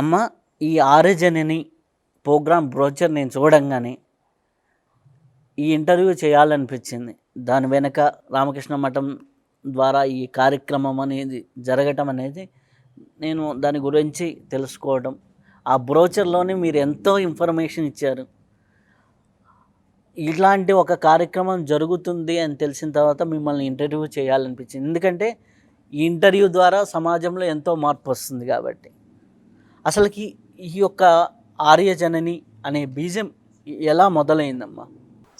అమ్మ ఈ ఆరోజనని programme brochure నేను చూడంగానే ఈ ఇంటర్వ్యూ చేయాలనిపించింది. దాని వెనక రామకృష్ణ మఠం ద్వారా ఈ కార్యక్రమం అనేది జరగటం అనేది నేను దాని గురించి తెలుసుకోవడం. ఆ బ్రోచర్లోనే మీరు ఎంతో ఇన్ఫర్మేషన్ ఇచ్చారు. ఇలాంటి ఒక కార్యక్రమం జరుగుతుంది అని తెలిసిన తర్వాత మిమ్మల్ని ఇంటర్వ్యూ చేయాలనిపించింది. ఎందుకంటే ఈ ఇంటర్వ్యూ ద్వారా సమాజంలో ఎంతో మార్పు వస్తుంది కాబట్టి. అసలుకి ఈ యొక్క ఆర్యజనని అనే బీజం ఎలా మొదలైందమ్మా?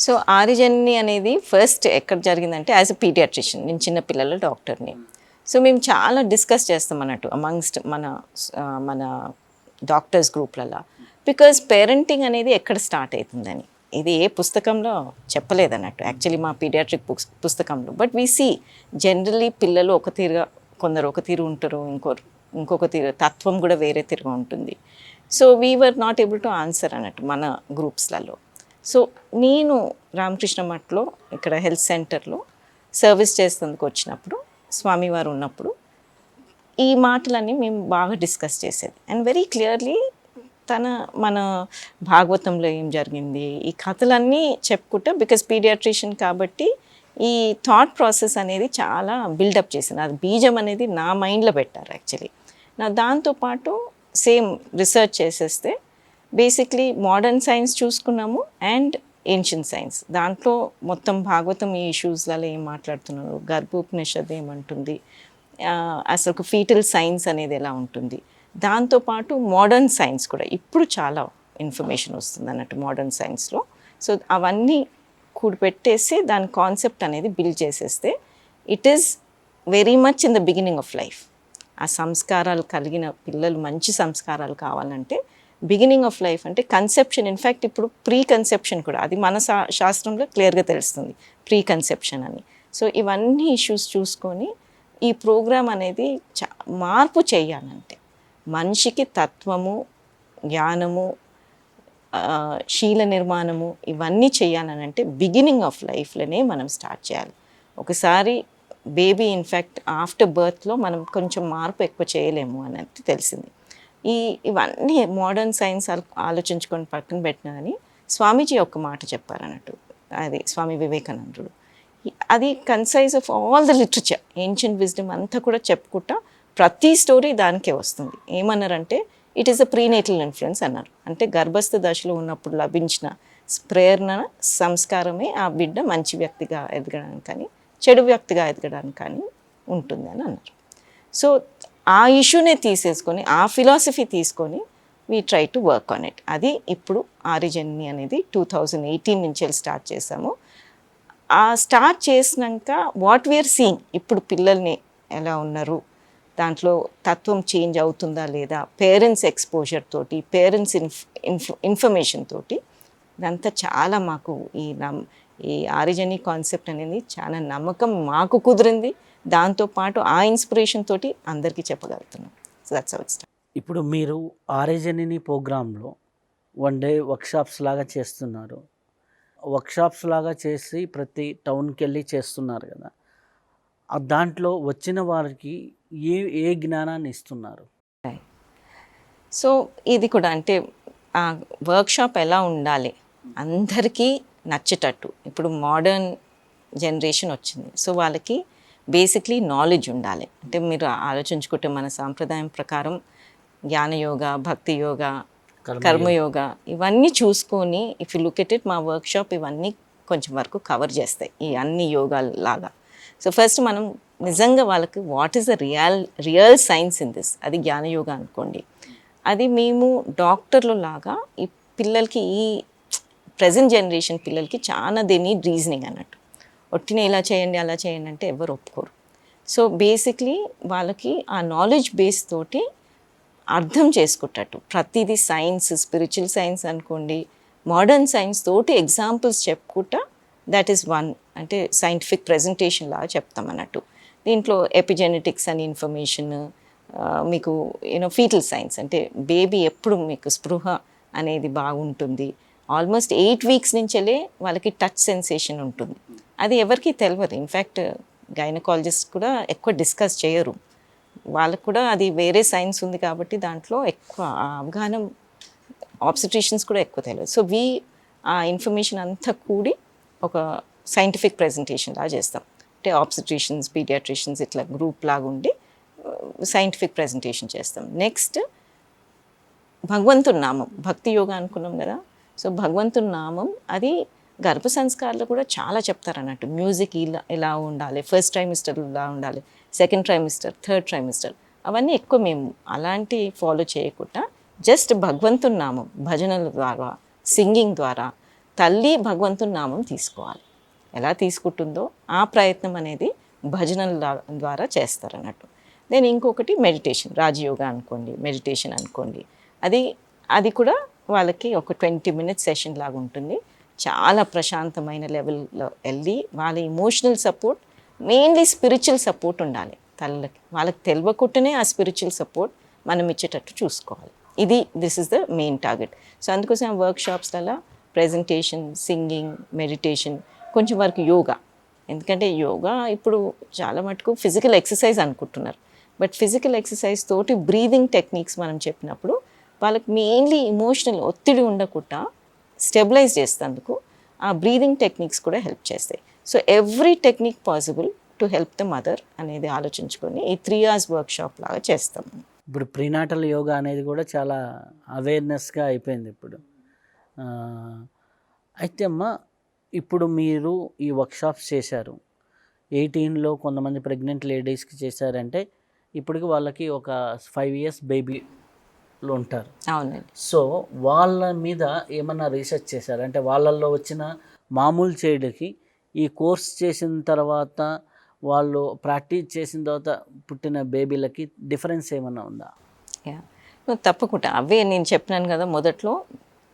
సో ఆరిజన్ని అనేది ఫస్ట్ ఎక్కడ జరిగిందంటే యాజ్ అ పీడియాట్రిషియన్ నేను చిన్న పిల్లల డాక్టర్ని. సో మేము చాలా డిస్కస్ చేస్తాం అన్నట్టు అమంగ్స్ట్ మన మన డాక్టర్స్ గ్రూప్లలో. బికాజ్ పేరెంటింగ్ అనేది ఎక్కడ స్టార్ట్ అవుతుందని ఇది ఏ పుస్తకంలో చెప్పలేదన్నట్టు. యాక్చువల్లీ మా పీడియాట్రిక్ బుక్స్ పుస్తకంలో. బట్ వీ సీ జనరలీ పిల్లలు ఒక తీరుగా కొందరు ఒక తీరు ఉంటారు ఇంకోరు ఇంకొక తత్వం కూడా వేరే తిరుగు ఉంటుంది. So we were not able to answer అన్నట్టు మన గ్రూప్స్లలో. సో నేను రామకృష్ణ మఠలో ఇక్కడ హెల్త్ సెంటర్లో సర్వీస్ చేసేందుకు వచ్చినప్పుడు స్వామివారు ఉన్నప్పుడు ఈ మాటలన్నీ మేము బాగా డిస్కస్ చేసేది. అండ్ వెరీ క్లియర్లీ తన మన భాగవతంలో ఏం జరిగింది ఈ కథలన్నీ చెప్పుకుంటా బికాస్ పీడియాట్రిషియన్ కాబట్టి ఈ థాట్ ప్రాసెస్ అనేది చాలా బిల్డప్ చేసింది. అది బీజం అనేది నా మైండ్లో పెట్టారు యాక్చువల్లీ నా దాంతోపాటు సేమ్ రీసెర్చ్ చేసేస్తే బేసిక్లీ మోడర్న్ సైన్స్ చూసుకున్నాము అండ్ ఏన్షియన్ సైన్స్. దాంట్లో మొత్తం భాగవతం ఈ ఇష్యూస్లలో ఏం మాట్లాడుతున్నారు? గర్భోపనిషద్ ఏమంటుంది? అసలు ఒక ఫీటల్ సైన్స్ అనేది ఎలా ఉంటుంది? దాంతోపాటు మోడర్న్ సైన్స్ కూడా ఇప్పుడు చాలా ఇన్ఫర్మేషన్ వస్తుంది అన్నట్టు మోడర్న్ సైన్స్లో. సో అవన్నీ కూడిపెట్టేసి దాని కాన్సెప్ట్ అనేది బిల్డ్ చేసేస్తే it is very much in the beginning of life. ఆ సంస్కారాలు కలిగిన పిల్లలు మంచి సంస్కారాలు కావాలంటే బిగినింగ్ ఆఫ్ లైఫ్ అంటే కన్సెప్షన్ ఇన్ఫ్యాక్ట్ ఇప్పుడు ప్రీ కన్సెప్షన్ కూడా అది మన శా శాస్త్రంలో క్లియర్గా తెలుస్తుంది ప్రీ కన్సెప్షన్ అని. సో ఇవన్నీ ఇష్యూస్ చూసుకొని ఈ ప్రోగ్రాం అనేది చా మార్పు చేయాలంటే మనిషికి తత్వము జ్ఞానము శీల నిర్మాణము ఇవన్నీ చేయాలని అంటే బిగినింగ్ ఆఫ్ లైఫ్లోనే మనం స్టార్ట్ చేయాలి. ఒకసారి బేబీ ఇన్ఫ్యాక్ట్ ఆఫ్టర్ బర్త్లో మనం కొంచెం మార్పు ఎక్కువ చేయలేము అనేది తెలిసింది. ఈ ఇవన్నీ మోడర్న్ సైన్స్ ఆలోచించుకొని పక్కన పెట్టినా కానీ స్వామీజీ ఒక మాట చెప్పారన్నట్టు అది స్వామి వివేకానందుడు. అది concise of all the literature. Ancient wisdom అంతా కూడా చెప్పుకుంటా ప్రతి స్టోరీ దానికే వస్తుంది. ఏమన్నారంటే it is a prenatal influence అన్నారు. అంటే గర్భస్థ దశలో ఉన్నప్పుడు లభించిన ప్రేరణ సంస్కారమే ఆ బిడ్డ మంచి వ్యక్తిగా ఎదగడానికి కానీ చెడు వ్యక్తిగా ఎదగడానికి కానీ ఉంటుంది అని అన్నారు. సో ఆ ఇష్యూనే తీసేసుకొని ఆ ఫిలాసఫీ తీసుకొని we try to work on it అది ఇప్పుడు ఆరిజన్ని అనేది టూ థౌజండ్ ఎయిటీన్ నుంచి స్టార్ట్ చేసాము. ఆ స్టార్ట్ చేసినాక వాట్ వీఆర్ సీయింగ్ ఇప్పుడు పిల్లల్ని ఎలా ఉన్నారు? దాంట్లో తత్వం చేంజ్ అవుతుందా లేదా? పేరెంట్స్ ఎక్స్పోజర్ తోటి పేరెంట్స్ ఇన్ ఇన్ఫ్ ఇన్ఫర్మేషన్ తోటి ఇదంతా చాలా మాకు ఈ నమ్ ఈ ఆరిజని కాన్సెప్ట్ అనేది చాలా నమ్మకం మాకు కుదిరింది. దాంతోపాటు ఆ ఇన్స్పిరేషన్ తోటి అందరికీ చెప్పగలుగుతున్నాం. సో దట్స్ అవుట్ ఇప్పుడు మీరు ఆర్యజనిని ప్రోగ్రాంలో వన్ డే వర్క్షాప్స్ లాగా చేస్తున్నారు. వర్క్షాప్స్ లాగా చేసి ప్రతి టౌన్కి వెళ్ళి చేస్తున్నారు కదా. ఆ దాంట్లో వచ్చిన వారికి ఏ ఏ జ్ఞానాన్ని ఇస్తున్నారు? సో ఇది కూడా అంటే ఆ వర్క్షాప్ ఎలా ఉండాలి? అందరికీ నచ్చేటట్టు. ఇప్పుడు మోడర్న్ జనరేషన్ వచ్చింది. సో వాళ్ళకి బేసిక్లీ నాలెడ్జ్ ఉండాలి. అంటే మీరు ఆలోచించుకుంటే మన సాంప్రదాయం ప్రకారం జ్ఞానయోగ భక్తి యోగ కర్మయోగ ఇవన్నీ చూసుకొని if you look at it మా వర్క్షాప్ ఇవన్నీ కొంచెం వరకు కవర్ చేస్తాయి. ఈ అన్ని యోగాలు లాగా సో ఫస్ట్ మనం నిజంగా వాళ్ళకి what is the real real science in this అది జ్ఞానయోగ అనుకోండి. అది మేము డాక్టర్లు లాగా ఈ పిల్లలకి ఈ ప్రజెంట్ జనరేషన్ పిల్లలకి చాలా దే నీడ్ రీజనింగ్ అన్నట్టు. ఒట్టిన ఇలా చేయండి అలా చేయండి అంటే ఎవరు ఒప్పుకోరు. సో బేసిక్లీ వాళ్ళకి ఆ నాలెడ్జ్ బేస్ తోటి అర్థం చేసుకుంటట్టు ప్రతిదీ సైన్స్ స్పిరిచువల్ సైన్స్ అనుకోండి మోడర్న్ సైన్స్ తోటి ఎగ్జాంపుల్స్ చెప్పుకుంటా దట్ ఈస్ వన్ అంటే సైంటిఫిక్ ప్రజెంటేషన్ లాగా చెప్తాం అన్నట్టు. దీంట్లో ఎపిజెనెటిక్స్ అని ఇన్ఫర్మేషన్ మీకు యూనో ఫీటల్ సైన్స్ అంటే బేబీ ఎప్పుడు మీకు స్పృహ అనేది బాగుంటుంది. ఆల్మోస్ట్ ఎయిట్ వీక్స్ నుంచెలే వాళ్ళకి టచ్ సెన్సేషన్ ఉంటుంది. అది ఎవరికి తెలియదు ఇన్ఫ్యాక్ట్ గైనకాలజిస్ట్ కూడా ఎక్కువ డిస్కస్ చేయరు. వాళ్ళకు కూడా అది వేరే సైన్స్ ఉంది కాబట్టి దాంట్లో ఎక్కువ అవగాహన ఆబ్సిట్రిషన్స్ కూడా ఎక్కువ తెలియదు సో వీ ఆ ఇన్ఫర్మేషన్ అంతా కూడి ఒక సైంటిఫిక్ ప్రెజెంటేషన్లా లాగా చేస్తాం. అంటే ఆబ్సిట్రిషన్స్ పీడియాట్రిషన్స్ ఇట్లా గ్రూప్ లాగా ఉండి సైంటిఫిక్ ప్రెజెంటేషన్ చేస్తాం. నెక్స్ట్ భగవంతుడు నామం. భక్తి యోగా అనుకున్నాం కదా? సో భగవంతుని నామం అది గర్భ సంస్కారాలు కూడా చాలా చెప్తారు అన్నట్టు మ్యూజిక్ ఇలా ఇలా ఉండాలి ఫస్ట్ ట్రైమిస్టర్ ఇలా ఉండాలి సెకండ్ ట్రైమిస్టర్ థర్డ్ ట్రైమిస్టర్ అవన్నీ ఎక్కువ మేము అలాంటి ఫాలో చేయకుండా జస్ట్ భగవంతుని నామం భజనల ద్వారా సింగింగ్ ద్వారా తల్లి భగవంతుని నామం తీసుకోవాలి. ఎలా తీసుకుంటుందో ఆ ప్రయత్నం అనేది భజనల ద్వారా చేస్తారన్నట్టు. దెన్ ఇంకొకటి మెడిటేషన్ రాజయోగా అనుకోండి మెడిటేషన్ అనుకోండి. అది అది కూడా వాళ్ళకి ఒక ట్వంటీ మినిట్స్ సెషన్ లాగా ఉంటుంది. చాలా ప్రశాంతమైన లెవెల్లో వెళ్ళి వాళ్ళ emotional support mainly spiritual support ఉండాలి. తల్లకి వాళ్ళకి తెలియకుండానే ఆ స్పిరిచువల్ సపోర్ట్ మనం ఇచ్చేటట్టు చూసుకోవాలి. ఇది this is the main target so అందుకోసం ఆ వర్క్షాప్స్లలో ప్రజెంటేషన్ సింగింగ్ మెడిటేషన్ కొంచెం వరకు యోగా. ఎందుకంటే యోగా ఇప్పుడు చాలా మటుకు ఫిజికల్ ఎక్సర్సైజ్ అనుకుంటున్నారు. బట్ ఫిజికల్ ఎక్సర్సైజ్ తోటి బ్రీదింగ్ టెక్నిక్స్ మనం చెప్పినప్పుడు వాళ్ళకి మెయిన్లీ ఇమోషనల్ ఒత్తిడి ఉండకుండా స్టెబిలైజ్ చేసేందుకు ఆ బ్రీదింగ్ టెక్నిక్స్ కూడా హెల్ప్ చేస్తాయి. So every technique possible to help the mother అనేది ఆలోచించుకొని ఈ త్రీ అవర్స్ వర్క్ షాప్ లాగా చేస్తాం. ఇప్పుడు ప్రీనాటల్ యోగా అనేది కూడా చాలా అవేర్నెస్గా అయిపోయింది ఇప్పుడు. అయితే అమ్మ ఇప్పుడు మీరు ఈ వర్క్షాప్స్ చేశారు. ఎయిటీన్లో కొంతమంది ప్రెగ్నెంట్ లేడీస్కి చేశారంటే ఇప్పటికి వాళ్ళకి ఒక ఫైవ్ ఇయర్స్ బేబీ బేబీలు ఉంటారు. అవునండి. సో వాళ్ళ మీద ఏమన్నా రీసెర్చ్ చేశారు? అంటే వాళ్ళల్లో వచ్చిన మామూలు చేయడానికి ఈ కోర్స్ చేసిన తర్వాత వాళ్ళు ప్రాక్టీస్ చేసిన తర్వాత పుట్టిన బేబీలకి డిఫరెన్స్ ఏమన్నా ఉందా? తప్పకుండా. అవే నేను చెప్పినాను కదా మొదట్లో.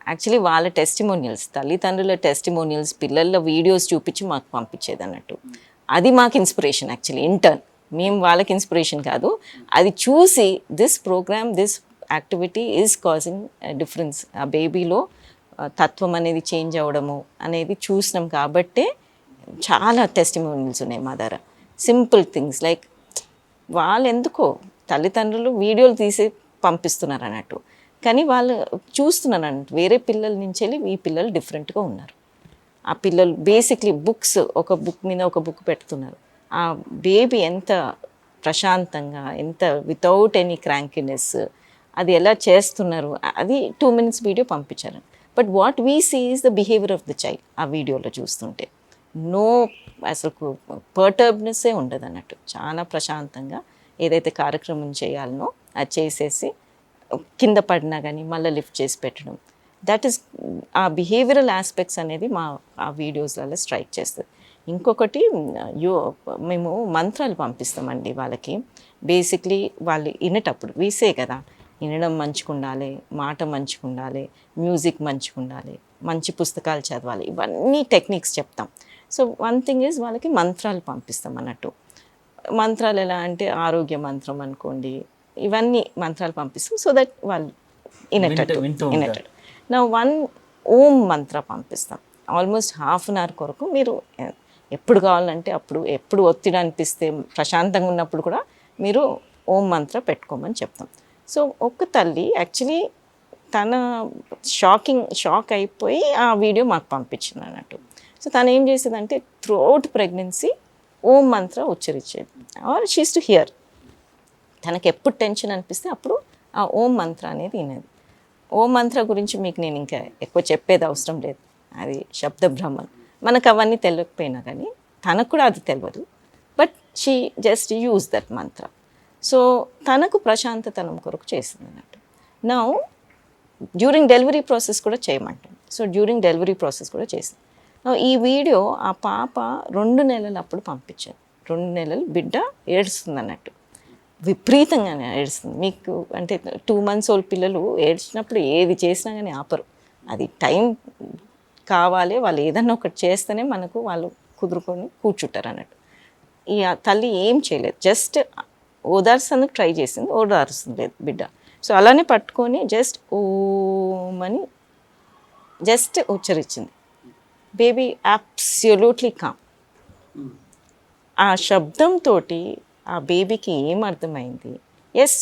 యాక్చువల్లీ వాళ్ళ టెస్టిమోనియల్స్ తల్లిదండ్రుల టెస్టిమోనియల్స్ పిల్లల వీడియోస్ చూపించి మాకు పంపించేది అన్నట్టు. అది మాకు ఇన్స్పిరేషన్ యాక్చువల్లీ ఇంటర్న్ మేము వాళ్ళకి ఇన్స్పిరేషన్ కాదు. అది చూసి this programme this activity is causing difference ఆ బేబీలో తత్వం అనేది చేంజ్ అవ్వడము అనేది చూసినాం కాబట్టే చాలా టెస్టిమోనియల్స్ ఉన్నాయి మా దగ్గర. సింపుల్ థింగ్స్ లైక్ వాళ్ళు ఎందుకో తల్లిదండ్రులు వీడియోలు తీసి పంపిస్తున్నారు అన్నట్టు. కానీ వాళ్ళు చూస్తున్నారు అన్నట్టు. వేరే పిల్లల నుంచి వెళ్ళి ఈ పిల్లలు డిఫరెంట్గా ఉన్నారు. ఆ పిల్లలు బేసిక్లీ బుక్స్ ఒక బుక్ మీద ఒక బుక్ పెడుతున్నారు. ఆ బేబీ ఎంత ప్రశాంతంగా ఎంత వితౌట్ ఎనీ క్రాంకినెస్ అది ఎలా చేస్తున్నారు? అది టూ మినిట్స్ వీడియో పంపించారు but what we see is the behaviour of the child ఆ వీడియోలో చూస్తుంటే. నో అసలు పర్టర్బ్నెస్సే ఉండదు అన్నట్టు. చాలా ప్రశాంతంగా ఏదైతే కార్యక్రమం చేయాలనో అది చేసేసి కింద పడినా కానీ మళ్ళీ లిఫ్ట్ చేసి పెట్టడం. దట్ ఈస్ ఆ బిహేవియరల్ ఆస్పెక్ట్స్ అనేది మా ఆ వీడియోస్లలో స్ట్రైక్ చేస్తుంది. ఇంకొకటి యో మేము మంత్రాలు పంపిస్తామండి వాళ్ళకి. బేసిక్లీ వాళ్ళు వినేటప్పుడు వీసే కదా. వినడం మంచిగా ఉండాలి మాట మంచిగా ఉండాలి మ్యూజిక్ మంచిగా ఉండాలి మంచి పుస్తకాలు చదవాలి. ఇవన్నీ టెక్నిక్స్ చెప్తాం. సో వన్ థింగ్ ఈజ్ వాళ్ళకి మంత్రాలు పంపిస్తాం అన్నట్టు. మంత్రాలు ఎలా అంటే ఆరోగ్య మంత్రం అనుకోండి ఇవన్నీ మంత్రాలు పంపిస్తాం. సో దట్ వాళ్ళు వినేటట్టు ఉంటారు. వినేటట్టు. నా వన్ ఓం మంత్ర పంపిస్తాం. ఆల్మోస్ట్ హాఫ్ అన్ అవర్ కొరకు మీరు ఎప్పుడు కావాలంటే అప్పుడు ఎప్పుడు ఒత్తిడి అనిపిస్తే ప్రశాంతంగా ఉన్నప్పుడు కూడా మీరు ఓం మంత్ర పెట్టుకోమని చెప్తాం. సో ఒక్క తల్లి యాక్చువల్లీ తన షాకింగ్ షాక్ అయిపోయి ఆ వీడియో మాకు పంపించింది అన్నట్టు సో తను ఏం చేసేదంటే త్రూఅవుట్ ప్రెగ్నెన్సీ ఓం మంత్ర ఉచ్చరించేది. ఆర్ షీస్ టు హియర్ తనకి ఎప్పుడు టెన్షన్ అనిపిస్తే అప్పుడు ఆ ఓం మంత్ర అనేది వినేది. ఓం మంత్ర గురించి మీకు నేను ఇంకా ఎక్కువ చెప్పేది అవసరం లేదు. అది శబ్ద బ్రహ్మన్ మనకు అవన్నీ తెలియకపోయినా కానీ తనకు కూడా అది తెలియదు but she just use that mantra so తనకు ప్రశాంతతనం కొరకు చేసింది అన్నట్టు నా డ్యూరింగ్ డెలివరీ ప్రాసెస్ కూడా చేయమంటాను సో డ్యూరింగ్ డెలివరీ ప్రాసెస్ కూడా చేసింది. ఈ వీడియో ఆ పాప రెండు నెలలు అప్పుడు పంపించాను రెండు నెలలు బిడ్డ ఏడుస్తుంది అన్నట్టు విపరీతంగా ఏడుస్తుంది. మీకు అంటే టూ మంత్స్ ఓల్డ్ పిల్లలు ఏడ్చినప్పుడు ఏది చేసినా కానీ ఆపరు. అది టైం కావాలి వాళ్ళు ఏదన్నా ఒకటి చేస్తేనే మనకు వాళ్ళు కుదురుకొని కూర్చుంటారు అన్నట్టు. ఈ తల్లి ఏం చేయలేదు. జస్ట్ ఓదార్సేందుకు ట్రై చేసింది ఓదారుస్తుంది బిడ్డ. సో అలానే పట్టుకొని జస్ట్ ఓమని అని జస్ట్ ఉచ్చరించింది. Baby absolutely calm. ఆ శబ్దంతో ఆ బేబీకి ఏం అర్థమైంది? ఎస్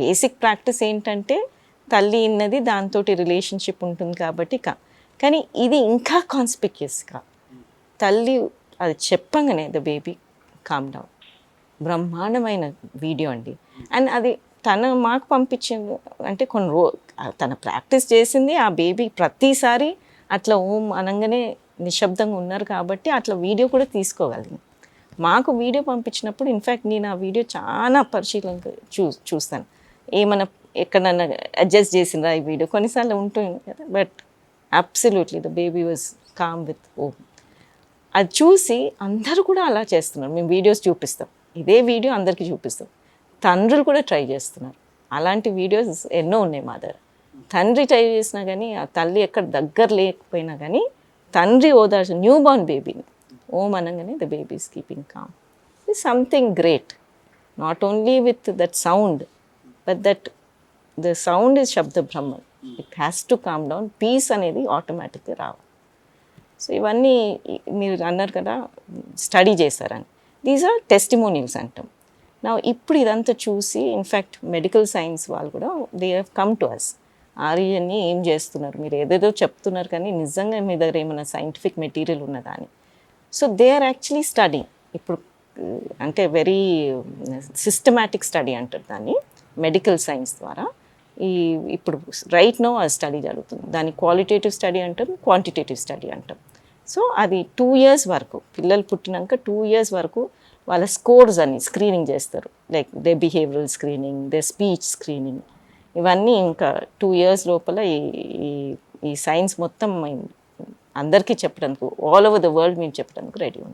బేసిక్ ప్రాక్టీస్ ఏంటంటే తల్లి ఇన్నది దాంతో రిలేషన్షిప్ ఉంటుంది కాబట్టి కా కానీ ఇది ఇంకా కాన్స్పిక్యస్గా తల్లి అది చెప్పంగానే ద బేబీ కామ్ డౌన్ బ్రహ్మాండమైన వీడియో అండి. అండ్ అది తన మాకు పంపించింది అంటే కొన్ని రో తన ప్రాక్టీస్ చేసింది ఆ బేబీ ప్రతిసారి అట్లా ఓం అనగానే నిశ్శబ్దంగా ఉన్నారు కాబట్టి అట్లా వీడియో కూడా తీసుకోగలిగింది. మాకు వీడియో పంపించినప్పుడు ఇన్ఫ్యాక్ట్ నేను ఆ వీడియో చాలా పరిశీలన చూ చూస్తాను. ఏమైనా ఎక్కడన్నా అడ్జస్ట్ చేసిందా ఈ వీడియో? కొన్నిసార్లు ఉంటుంది కదా but absolutely the baby was calm with Om అది చూసి అందరూ కూడా అలా చేస్తున్నారు. మేము వీడియోస్ చూపిస్తాం. ఇదే వీడియో అందరికీ చూపిస్తాం తండ్రులు కూడా ట్రై చేస్తున్నారు. అలాంటి వీడియోస్ ఎన్నో ఉన్నాయి మా దగ్గర. తండ్రి ట్రై చేసినా కానీ ఆ తల్లి ఎక్కడ దగ్గర లేకపోయినా కానీ తండ్రి ఓదార్చు న్యూ బార్న్ బేబీని ఓం అనగానే the baby is keeping calm. Is something great not only with that sound but that the sound is shabda Brahman it has to calm down peace అనేది ఆటోమేటిక్గా రావాలి. సో ఇవన్నీ మీరు అన్నారు కదా స్టడీ చేశారని. దీస్ ఆర్ టెస్టిమోనియల్స్ అంటాం నా ఇప్పుడు ఇదంతా చూసి ఇన్ఫ్యాక్ట్ మెడికల్ సైన్స్ వాళ్ళు కూడా they have come to us ఆర్యన్ని ఏం చేస్తున్నారు? మీరు ఏదేదో చెప్తున్నారు కానీ నిజంగా మీ దగ్గర ఏమైనా సైంటిఫిక్ మెటీరియల్ ఉన్నదా అని. So they are actually study ఇప్పుడు అంటే వెరీ సిస్టమాటిక్ స్టడీ అంటారు దాన్ని మెడికల్ సైన్స్ ద్వారా. ఈ ఇప్పుడు రైట్ నో ఆ స్టడీ జరుగుతుంది. దాన్ని క్వాలిటేటివ్ స్టడీ అంటారు క్వాంటిటేటివ్ స్టడీ అంటాం సో అది టూ ఇయర్స్ వరకు పిల్లలు పుట్టినాక టూ ఇయర్స్ వరకు వాళ్ళ స్కోర్స్ అన్ని స్క్రీనింగ్ చేస్తారు. Like they behavioural screening they speech screening ఇవన్నీ ఇంకా టూ ఇయర్స్ లోపల ఈ ఈ- ఈ సైన్స్ మొత్తం అందరికీ చెప్పడానికి ఆల్ ఓవర్ ద వరల్డ్ మేము చెప్పడానికి రెడీ ఉంటాం.